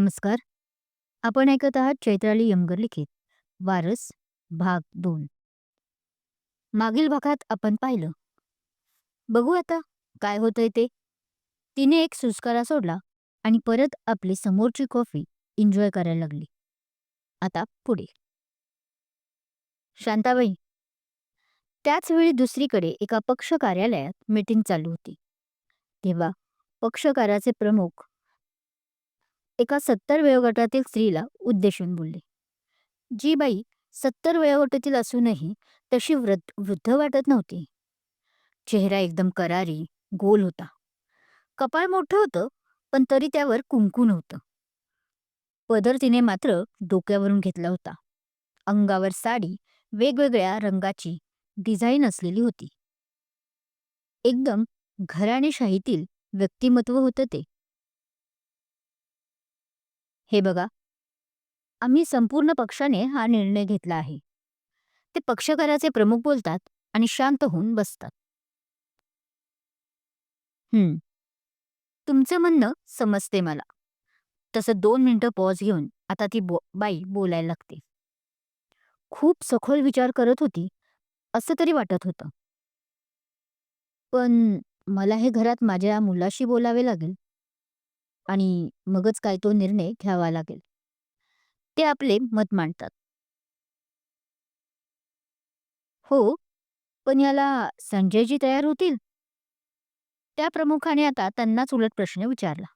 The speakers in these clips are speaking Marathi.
नमस्कार. आपण ऐकत आहात चैत्राली यमगर लिखित वारस भाग दोन. मागील भागात आपण पाहिलं. बघू आता काय होतंय ते. तिने एक सुस्कारा सोडला आणि परत आपली समोरची कॉफी एन्जॉय करायला लागली. आता पुढे. शांताबाई त्याच वेळी दुसरीकडे एका पक्ष कार्यालयात मीटिंग चालू होती. तेव्हा पक्षकाराचे प्रमुख एका सत्तर वयोगटातील स्त्रीला उद्देशून बोलले. जी बाई सत्तर वयोगटातील असूनही तशी वृद्ध वृद्ध वाटत नव्हती. चेहरा एकदम करारी गोल होता. कपाळ मोठं होतं पण तरी त्यावर कुंकू नव्हतं पदर तिने मात्र डोक्यावरून घेतला होता. अंगावर साडी वेगवेगळ्या रंगाची डिझाईन असलेली होती. एकदम घराणेशाहीतील व्यक्तिमत्व होतं ते. हे बघा. आम्ही संपूर्ण पक्षाने हा निर्णय घेतला आहे. ते पक्षकाराचे प्रमुख बोलतात आणि शांत होऊन बसतात. हम्म. तुमचं म्हणणं समजते मला. तसं दोन मिनिटं पॉज घेऊन आता ती बो बाई बोलायला लागते. खूप सखोल विचार करत होती असं तरी वाटत होतं. पण मला हे घरात माझ्या मुलाशी बोलावे लागेल. आणि मगच काय तो निर्णय घ्यावा लागेल. ते आपले मत मांडतात. हो पण याला संजयजी तयार होतील? त्या प्रमुखाने आता त्यांनाच उलट प्रश्न विचारला.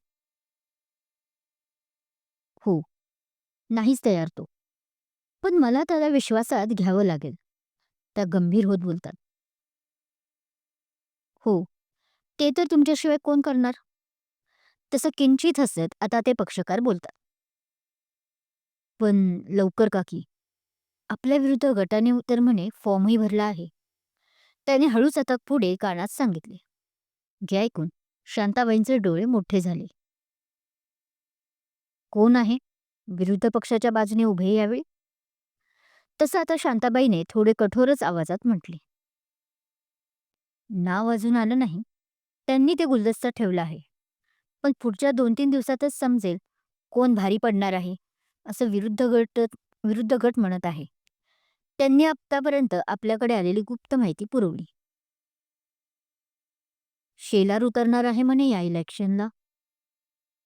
हो नाहीच तयार तो. पण मला त्याला विश्वासात घ्यावं लागेल. त्या गंभीर होत बोलतात. हो ते तर तुमच्याशिवाय कोण करणार? तसं किंचित हसत आता ते पक्षकार बोलतात. पण लवकर काकी आपल्या विरुद्ध गटाने तर म्हणे फॉर्मही भरला आहे. त्याने हळूच आता पुढे कानात सांगितले. घे ऐकून शांताबाईंचे डोळे मोठे झाले. कोण आहे? विरुद्ध पक्षाच्या बाजूने उभे यावेळी? तसं आता शांताबाईने थोडे कठोरच आवाजात म्हटले. नाव अजून आलं नाही. त्यांनी ते गुलदस्ता ठेवला आहे. पण पुढच्या दोन तीन दिवसातच समजेल कोण भारी पडणार आहे असं विरुद्ध गट विरुद्ध गट म्हणत आहे. त्यांनी आतापर्यंत आपल्याकडे आलेली गुप्त माहिती पुरवली. शेलार उतरणार आहे म्हणे या इलेक्शनला.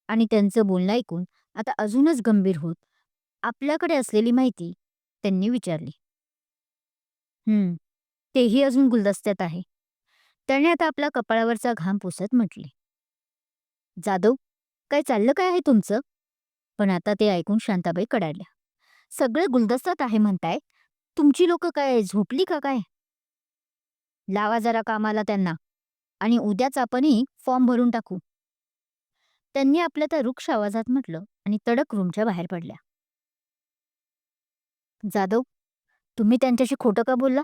आणि त्यांचं बोलणं ऐकून आता अजूनच गंभीर होत आपल्याकडे असलेली माहिती त्यांनी विचारली. हम्म तेही अजून गुलदस्त्यात आहे. त्याने आता आपला कपाळावरचा घाम पुसत म्हटले. जाधव काय चाललं काय आहे तुमचं? पण आता ते ऐकून शांताबाई कडाडल्या. सगळे गुलदस्तात आहे म्हणताय. तुमची लोक काय झोपली का काय? लावा जरा कामाला त्यांना. आणि उद्याच आपणही फॉर्म भरून टाकू. त्यांनी आपल्या त्या रुक्ष आवाजात म्हटलं आणि तडक रूमच्या बाहेर पडल्या. जाधव तुम्ही त्यांच्याशी खोटं का बोलला?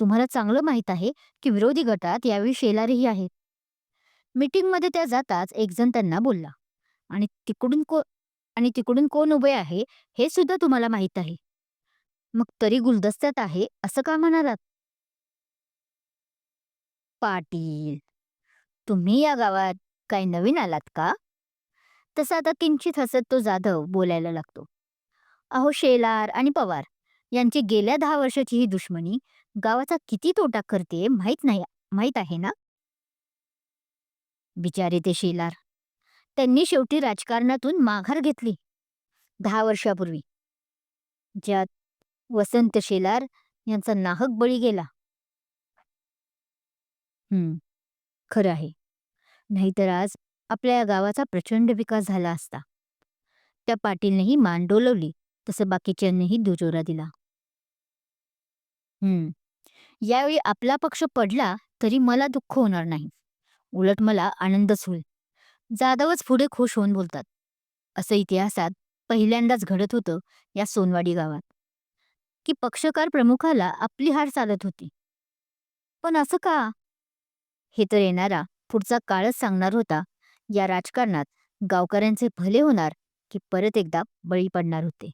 तुम्हाला चांगलं माहीत आहे की विरोधी गटात यावेळी शेलारही आहेत. मीटिंगमध्ये त्या जाताच एक जण त्यांना बोलला. आणि तिकडून को आणि तिकडून कोण उभे आहे हे सुद्धा तुम्हाला माहीत आहे. मग तरी गुलदस्त्यात आहे असं का म्हणालात? पाटील तुम्ही या गावात काही नवीन आलात का? तसं आता किंचित हसत तो जाधव बोलायला लागतो. अहो शेलार आणि पवार यांची गेल्या दहा वर्षाची ही दुश्मनी गावाचा किती तोटा करते माहीत नाही माहीत आहे ना? बिचारे ते शेलार. त्यांनी शेवटी राजकारणातून माघार घेतली. दहा वर्षापूर्वी. ज्यात वसंत शेलार यांचा नाहक बळी गेला. हम्म खरं आहे. नाहीतर आज आपल्या या गावाचा प्रचंड विकास झाला असता. त्या पाटीलनेही मान डोलवली तसं बाकीच्यांनीही दुजोरा दिला. हम्म यावेळी आपला पक्ष पडला तरी मला दुःख होणार नाही. उलट मला आनंदच होईल जाधवच पुढे खुश होऊन बोलतात. असं इतिहासात पहिल्यांदाच घडत होतं या सोनवाडी गावात की पक्षकार प्रमुखाला आपली हार चालत होती. पण असं का? हे तर येणारा पुढचा काळच सांगणार होता. या राजकारणात गावकऱ्यांचे भले होणार की परत एकदा बळी पडणार होते.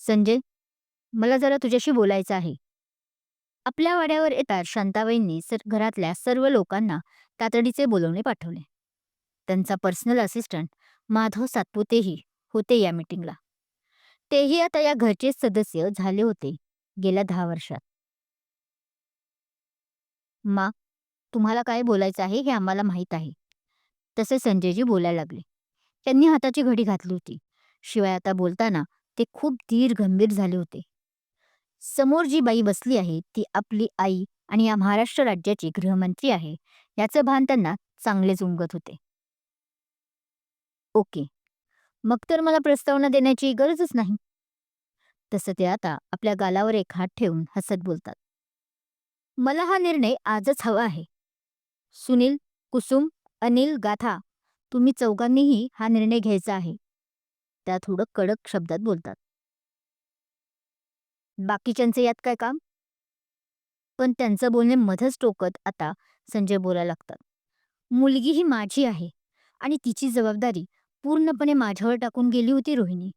संजय मला जरा तुझ्याशी बोलायचं आहे. आपल्या वाड्यावर येतात शांताबाईंनी सर घरातल्या सर्व लोकांना तातडीचे बोलवणे पाठवले. त्यांचा पर्सनल असिस्टंट माधव सातपुतेही होते या मीटिंगला तेही आता या घरचे सदस्य झाले होते गेल्या दहा वर्षात. मा तुम्हाला काय बोलायचं आहे हे आम्हाला माहीत आहे. तसे संजयजी बोलायला लागले. त्यांनी हाताची घडी घातली होती. शिवाय आता बोलताना ते खूप धीर गंभीर झाले होते. समोर जी बाई बसली आहे ती आपली आई आणि या महाराष्ट्र राज्याची गृहमंत्री आहे. याचं भान त्यांना चांगलेच उमगत होते. ओके. मग तर मला प्रस्तावना देण्याची गरजच नाही. तसं ते आता आपल्या गालावर एक हात ठेवून हसत बोलतात. मला हा निर्णय आजच हवा आहे. सुनील कुसुम अनिल गाथा तुम्ही चौघांनीही हा निर्णय घ्यायचा आहे. त्या थोडं कडक शब्दात बोलतात. बाकीच्यांचे यात काय काम? पण त्यांचं बोलणे मधच टोकत आता संजय बोलायला लागतात. मुलगी ही माझी आहे आणि तिची जबाबदारी पूर्णपणे माझ्यावर टाकून गेली होती रोहिणी.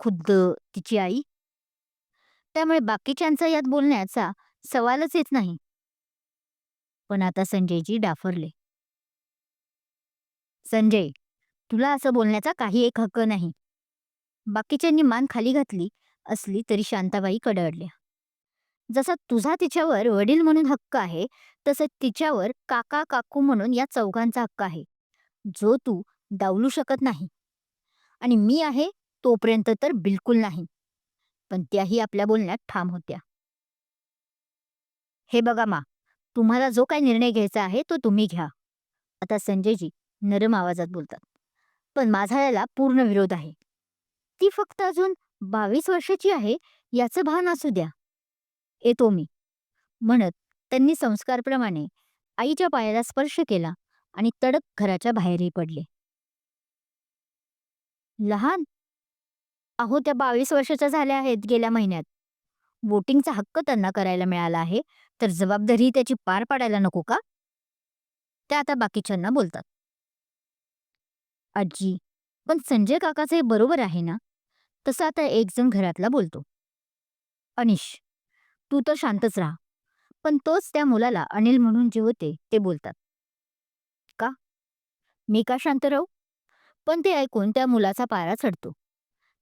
खुद्द तिची आई. त्यामुळे बाकीच्यांचा यात बोलण्याचा सवालच येत नाही. पण आता संजयजी डाफरले. संजय तुला असं बोलण्याचा काही एक हक्क नाही. बाकीच्यांनी मान खाली घातली असली तरी शांताबाई कडळल्या जसा तुझा तिच्यावर वडील म्हणून हक्क आहे तसं तिच्यावर काका काकू म्हणून या चौघांचा हक्क आहे. जो तू डावलू शकत नाही. आणि मी आहे तोपर्यंत तर बिलकुल नाही. पण त्याही आपल्या बोलण्यात ठाम होत्या. हे बघा मा तुम्हाला जो काही निर्णय घ्यायचा आहे तो तुम्ही घ्या. आता संजयजी नरम आवाजात बोलतात. पण माझा याला पूर्ण विरोध आहे. ती फक्त अजून बावीस वर्षाची आहे याचं भान असू द्या. येतो मी. म्हणत त्यांनी संस्कारप्रमाणे आईच्या पायाला स्पर्श केला आणि तडक घराच्या बाहेरही पडले. लहान? अहो त्या बावीस वर्षाच्या झाल्या आहेत गेल्या महिन्यात. वोटिंगचा हक्क त्यांना करायला मिळाला आहे तर जबाबदारी त्याची पार पाडायला नको का? त्या आता बाकीच्यांना बोलतात. आजी पण संजय काकाचं हे बरोबर आहे ना? तसं आता एक जण घरातला बोलतो. अनिश तू तर शांतच राहा. पण तोच त्या मुलाला अनिल म्हणून जे होते ते बोलतात. का? मी का शांत राहू? पण ते ऐकून त्या मुलाचा पारा चढतो.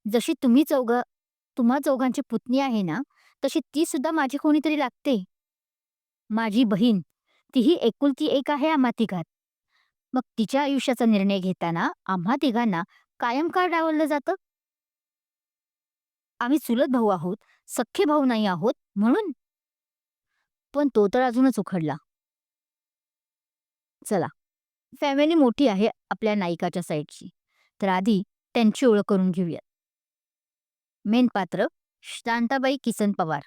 जशी तुम्ही चौघ तुम्हा चौघांची पुतणी आहे ना तशी ती सुद्धा माझी कोणीतरी लागते. माझी बहीण तीही एकुलती एक आहे आम्हा तिघात. मग तिच्या आयुष्याचा निर्णय घेताना आम्हा तिघांना कायम का डावललं जातं? आम्ही चुलत भाऊ आहोत सख्खे भाऊ नाही आहोत म्हणून. पण तो तर अजूनच उखडला. चला. फॅमिली मोठी आहे आपल्या नायिकाच्या साईडची. तर आधी त्यांची ओळख करून घेऊयात. मेन पात्र शांताबाई किसन पवार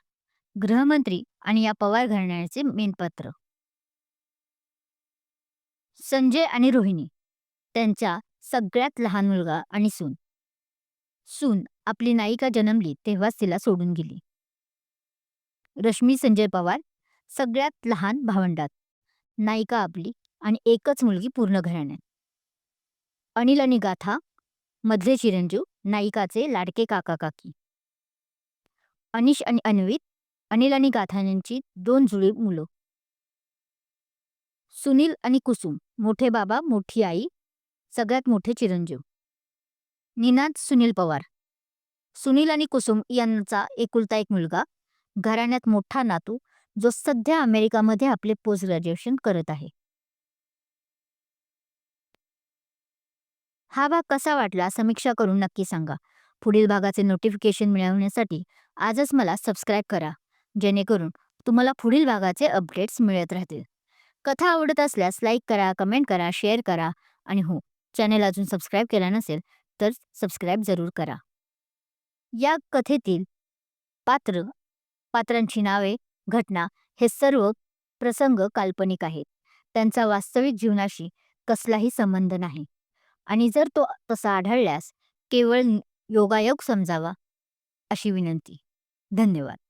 गृहमंत्री आणि या पवार घराण्याचे मेन पात्र. संजय आणि रोहिणी त्यांच्या सगळ्यात लहान मुलगा आणि सून. सून आपली नायिका जन्मली तेव्हाच तिला सोडून गेली. रश्मी संजय पवार सगळ्यात लहान भावंडात. नायिका आपली आणि एकच मुलगी पूर्ण घराण्यात. अनिल आणि गाथा मधले चिरंजीव नायिकाचे लाडके काका काकी. अनिश आणि अन्वित अनिल आणि गाथा यांची दोन जुळी मुलं. सुनील आणि कुसुम मोठे बाबा मोठी आई सगळ्यात मोठे चिरंजीव. निनाद सुनील पवार. सुनील आणि कुसुम यांचा एकुलता एक मुलगा घराण्यात मोठा नातू जो सध्या अमेरिकामध्ये आपले पोस्ट ग्रॅज्युएशन करत आहे. हा भाग कसा वाटला समीक्षा करून नक्की सांगा. पुढील भागाचे नोटिफिकेशन मिळवण्यासाठी आजच मला सबस्क्राईब करा जेणेकरून तुम्हाला पुढील भागाचे अपडेट्स मिळत राहतील. कथा आवडत असल्यास लाईक करा कमेंट करा शेअर करा आणि हो चॅनेल अजून सबस्क्राईब केला नसेल तर सबस्क्राईब जरूर करा. या कथेतील पात्र पात्रांची नावे घटना हे सर्व प्रसंग काल्पनिक आहेत. त्यांचा वास्तविक जीवनाशी कसलाही संबंध नाही. आणि जर तो तसा आढळल्यास केवळ योगायोग समजावा अशी विनंती. धन्यवाद.